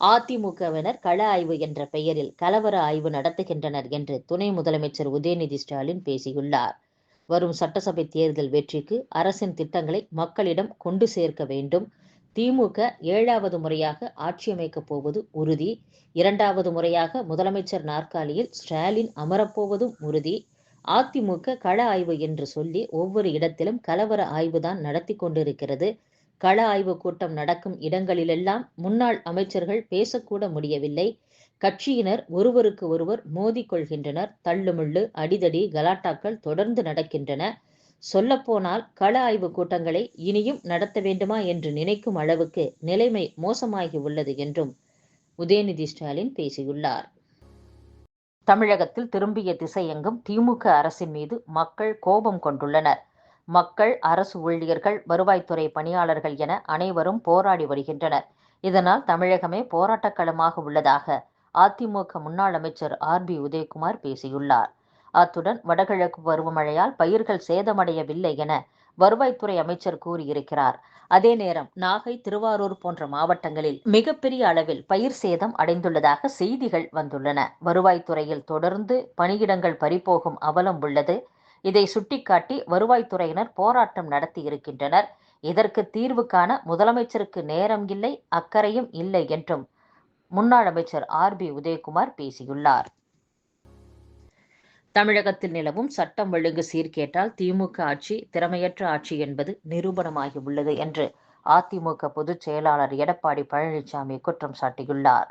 அதிமுகவினர் கள ஆய்வு என்ற பெயரில் கலவர ஆய்வு நடத்துகின்றனர் என்று துணை முதலமைச்சர் உதயநிதி ஸ்டாலின் பேசியுள்ளார். வரும் சட்டசபை தேர்தல் வெற்றிக்கு அரசின் திட்டங்களை மக்களிடம் கொண்டு சேர்க்க வேண்டும். திமுக ஏழாவது முறையாக ஆட்சியமைக்கப் போவது உறுதி. இரண்டாவது முறையாக முதலமைச்சர் நாற்காலியில் ஸ்டாலின் அமரப்போவதும் உறுதி. அதிமுக கள ஆய்வு என்று சொல்லி ஒவ்வொரு இடத்திலும் கலவர ஆய்வுதான் நடத்தி கொண்டிருக்கிறது. கள ஆய்வு கூட்டம் நடக்கும் இடங்களிலெல்லாம் முன்னாள் அமைச்சர்கள் பேசக்கூட முடியவில்லை. கட்சியினர் ஒருவருக்கு ஒருவர் மோதிக்கொள்கின்றனர் தள்ளுமுள்ளு அடிதடி கலாட்டாக்கள் தொடர்ந்து நடக்கின்றன. சொல்லப்போனால் கள ஆய்வு கூட்டங்களை இனியும் நடத்த வேண்டுமா என்று நினைக்கும் அளவுக்கு நிலைமை மோசமாகி உள்ளது என்றும் உதயநிதி ஸ்டாலின் பேசியுள்ளார். தமிழகத்தில் திரும்பிய திசையெங்கும் திமுக அரசின் மீது மக்கள் கோபம் கொண்டுள்ளனர். மக்கள் அரசு ஊழியர்கள் வருவாய்த்துறை பணியாளர்கள் என அனைவரும் போராடி வருகின்றனர். இதனால் தமிழகமே போராட்டக்களமாக உள்ளதாக அதிமுக முன்னாள் அமைச்சர் ஆர். பி. உதயகுமார் பேசியுள்ளார். அத்துடன் வடகிழக்கு பருவமழையால் பயிர்கள் சேதமடையவில்லை என வருவாய்த்துறை அமைச்சர் கூறியிருக்கிறார். அதே நேரம் நாகை திருவாரூர் போன்ற மாவட்டங்களில் மிகப்பெரிய அளவில் பயிர் சேதம் அடைந்துள்ளதாக செய்திகள் வந்துள்ளன. வருவாய்த்துறையில் தொடர்ந்து பணியிடங்கள் பறிபோகும் அவலம் உள்ளது. இதை சுட்டிக்காட்டி வருவாய்த்துறையினர் போராட்டம் நடத்தி இருக்கின்றனர். இதற்கு தீர்வு காண முதலமைச்சருக்கு நேரம் இல்லை அக்கறையும் இல்லை என்றும் முன்னாள் அமைச்சர் ஆர். பி. உதயகுமார் பேசியுள்ளார். தமிழகத்தில் நிலவும் சட்டம் ஒழுங்கு சீர்கேட்டால் திமுக ஆட்சி திறமையற்ற ஆட்சி என்பது நிரூபணமாகி உள்ளது என்று அதிமுக பொதுச் செயலாளர் எடப்பாடி பழனிசாமி குற்றம் சாட்டியுள்ளார்.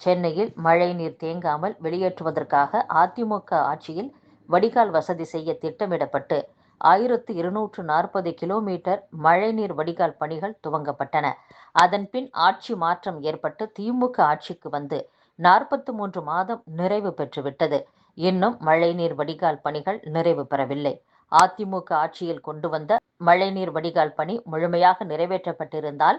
சென்னையில் மழை நீர் தேங்காமல் வெளியேற்றுவதற்காக அதிமுக ஆட்சியில் வடிகால் வசதி செய்ய திட்டமிடப்பட்டு ஆயிரத்து இருநூற்று நாற்பது கிலோமீட்டர் மழைநீர் வடிகால் பணிகள் துவங்கப்பட்டன. அதன்பின் ஆட்சி மாற்றம் ஏற்பட்டு திமுக ஆட்சிக்கு வந்து நாற்பத்தி மூன்று மாதம் நிறைவு பெற்றுவிட்டது. இன்னும் மழைநீர் வடிகால் பணிகள் நிறைவு பெறவில்லை. அதிமுக ஆட்சியில் கொண்டு வந்த மழைநீர் வடிகால் பணி முழுமையாக நிறைவேற்றப்பட்டிருந்தால்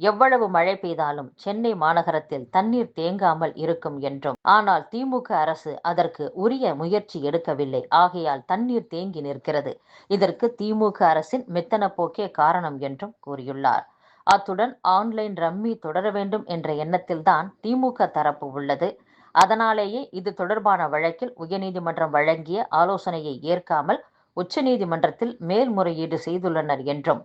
எவ்வளவு மழை பெய்தாலும் சென்னை மாநகரத்தில் தண்ணீர் தேங்காமல் இருக்கும் என்றும் ஆனால் திமுக அரசு அதற்கு உரிய முயற்சி எடுக்கவில்லை. ஆகையால் தண்ணீர் தேங்கி நிற்கிறது. இதற்கு திமுக அரசின் மெத்தன போக்கே காரணம் என்றும் கூறியுள்ளார். அத்துடன் ஆன்லைன் ரம்மி தொடர வேண்டும் என்ற எண்ணத்தில்தான் திமுக தரப்பு உள்ளது. அதனாலேயே இது தொடர்பான வழக்கில் உயர்நீதிமன்றம் வழங்கிய ஆலோசனையை ஏற்காமல் உச்சநீதிமன்றத்தில் மேல்முறையீடு செய்துள்ளனர் என்றும்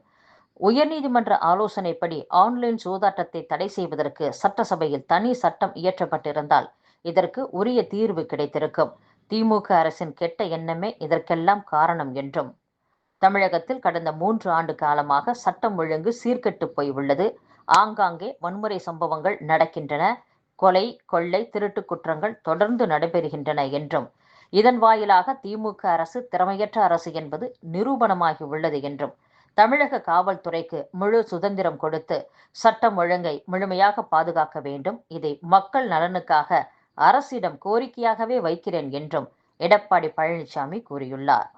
உயர்நீதிமன்ற ஆலோசனைப்படி ஆன்லைன் சூதாட்டத்தை தடை செய்வதற்கு சட்டசபையில் தனி சட்டம் இயற்றப்பட்டிருந்தால் இதற்கு உரிய தீர்வு கிடைத்திருக்கும். திமுக அரசின் கெட்ட எண்ணமே இதற்கெல்லாம் காரணம் என்றும். தமிழகத்தில் கடந்த மூன்று ஆண்டு காலமாக சட்டம் ஒழுங்கு சீர்கெட்டு போய் உள்ளது ஆங்காங்கே வன்முறை சம்பவங்கள் நடக்கின்றன. கொலை கொள்ளை திருட்டு குற்றங்கள் தொடர்ந்து நடைபெறுகின்றன என்றும். இதன் வாயிலாக திமுக அரசு திறமையற்ற அரசு என்பது நிரூபணமாகி உள்ளது என்றும். தமிழக காவல்துறைக்கு முழு சுதந்திரம் கொடுத்து சட்டம் ஒழுங்கை முழுமையாக பாதுகாக்க வேண்டும். இதை மக்கள் நலனுக்காக அரசிடம் கோரிக்கையாகவே வைக்கிறேன் என்றும் எடப்பாடி பழனிசாமி கூறியுள்ளார்.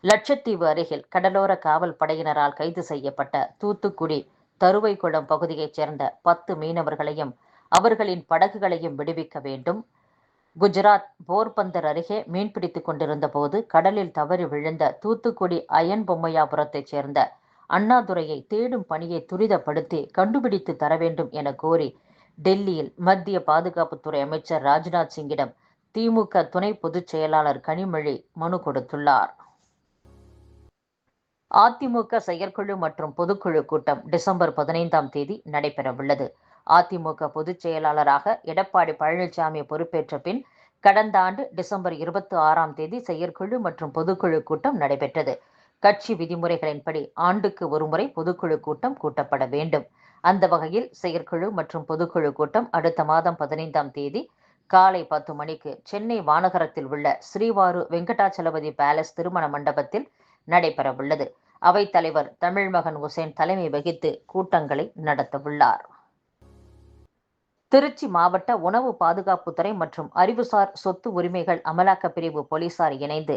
லட்சத்தீவு அருகில் கடலோர காவல் படையினரால் கைது செய்யப்பட்ட தூத்துக்குடி தருவைக்குளம் பகுதியைச் சேர்ந்த பத்து மீனவர்களையும் அவர்களின் படகுகளையும் விடுவிக்க வேண்டும். குஜராத் போர்பந்தர் அருகே மீன்பிடித்துக் கொண்டிருந்த போது கடலில் தவறி விழுந்த தூத்துக்குடி அயன் பொம்மையாபுரத்தைச் சேர்ந்த அண்ணாதுரையை தேடும் பணியை துரிதப்படுத்தி கண்டுபிடித்து தர வேண்டும் என கோரி டெல்லியில் மத்திய பாதுகாப்புத்துறை அமைச்சர் ராஜ்நாத் சிங்கிடம் திமுக துணை பொதுச் செயலாளர் கனிமொழி மனு கொடுத்துள்ளார். அதிமுக செயற்குழு மற்றும் பொதுக்குழு கூட்டம் டிசம்பர் பதினைந்தாம் தேதி நடைபெறவுள்ளது. அதிமுக பொதுச் செயலாளராக எடப்பாடி பழனிசாமி பொறுப்பேற்ற பின் கடந்த ஆண்டு டிசம்பர் இருபத்தி ஆறாம் தேதி செயற்குழு மற்றும் பொதுக்குழு கூட்டம் நடைபெற்றது. கட்சி விதிமுறைகளின்படி ஆண்டுக்கு ஒருமுறை பொதுக்குழு கூட்டம் கூட்டப்பட வேண்டும். அந்த வகையில் செயற்குழு மற்றும் பொதுக்குழு கூட்டம் அடுத்த மாதம் பதினைந்தாம் தேதி காலை பத்து மணிக்கு சென்னை வானகரத்தில் உள்ள ஸ்ரீவாரு வெங்கடாச்சலபதி பேலஸ் திருமண மண்டபத்தில் நடைபெறவுள்ளது. அவைத்தலைவர் தமிழ்மகன் உசேன் தலைமை வகித்து கூட்டங்களை நடத்தவுள்ளார். திருச்சி மாவட்ட உணவு பாதுகாப்புத்துறை மற்றும் அறிவுசார் சொத்து உரிமைகள் அமலாக்க பிரிவு போலீசார் இணைந்து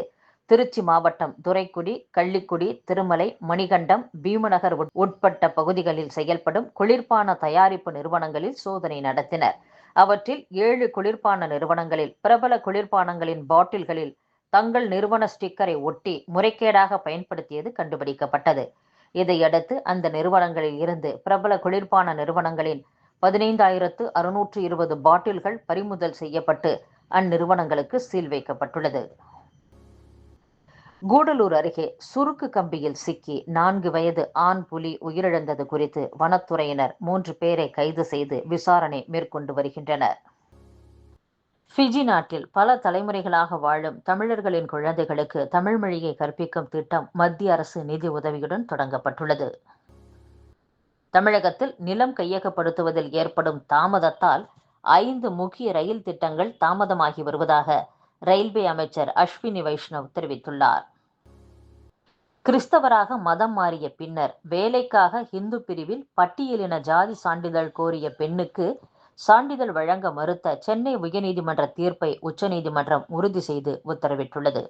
திருச்சி மாவட்டம் துரைக்குடி கள்ளிக்குடி திருமலை மணிகண்டம் பீமநகர் உட்பட்ட பகுதிகளில் செயல்படும் குளிர்பான தயாரிப்பு நிறுவனங்களில் சோதனை நடத்தினர். அவற்றில் ஏழு குளிர்பான நிறுவனங்களில் பிரபல குளிர்பானங்களின் பாட்டில்களில் தங்கள் நிறுவன ஸ்டிக்கரை ஒட்டி முறைகேடாக பயன்படுத்தியது கண்டுபிடிக்கப்பட்டது. இதையடுத்து அந்த நிறுவனங்களில் இருந்து பிரபல குளிர்பான நிறுவனங்களின் பதினைந்தாயிரத்து அறுநூற்று இருபது பாட்டில்கள் பறிமுதல் செய்யப்பட்டு அந்நிறுவனங்களுக்கு சீல் வைக்கப்பட்டுள்ளது. கூடலூர் அருகே சுருக்கு கம்பியில் சிக்கி நான்கு வயது ஆண் புலி உயிரிழந்தது குறித்து வனத்துறையினர் மூன்று பேரை கைது செய்து விசாரணை மேற்கொண்டு வருகின்றனர். ஃபிஜி நாட்டில் பல தலைமுறைகளாக வாழும் தமிழர்களின் குழந்தைகளுக்கு தமிழ் மொழியை கற்பிக்கும் திட்டம் மத்திய அரசு நிதி உதவியுடன் தொடங்கப்பட்டுள்ளது. தமிழகத்தில் நிலம் கையகப்படுத்துவதில் ஏற்படும் தாமதத்தால் ஐந்து முக்கிய ரயில் திட்டங்கள் தாமதமாகி வருவதாக ரயில்வே அமைச்சர் அஸ்வினி வைஷ்ணவ் தெரிவித்துள்ளார். கிறிஸ்தவராக மதம் மாறிய பின்னர் வேலைக்காக இந்து பிரிவில் பட்டியலின ஜாதி சான்றிதழ் கோரிய பெண்ணுக்கு சான்றிதழ் வழங்க மறுத்த சென்னை உயர்நீதிமன்ற தீர்ப்பை உச்சநீதிமன்றம் உறுதி செய்து உத்தரவிட்டுள்ளது.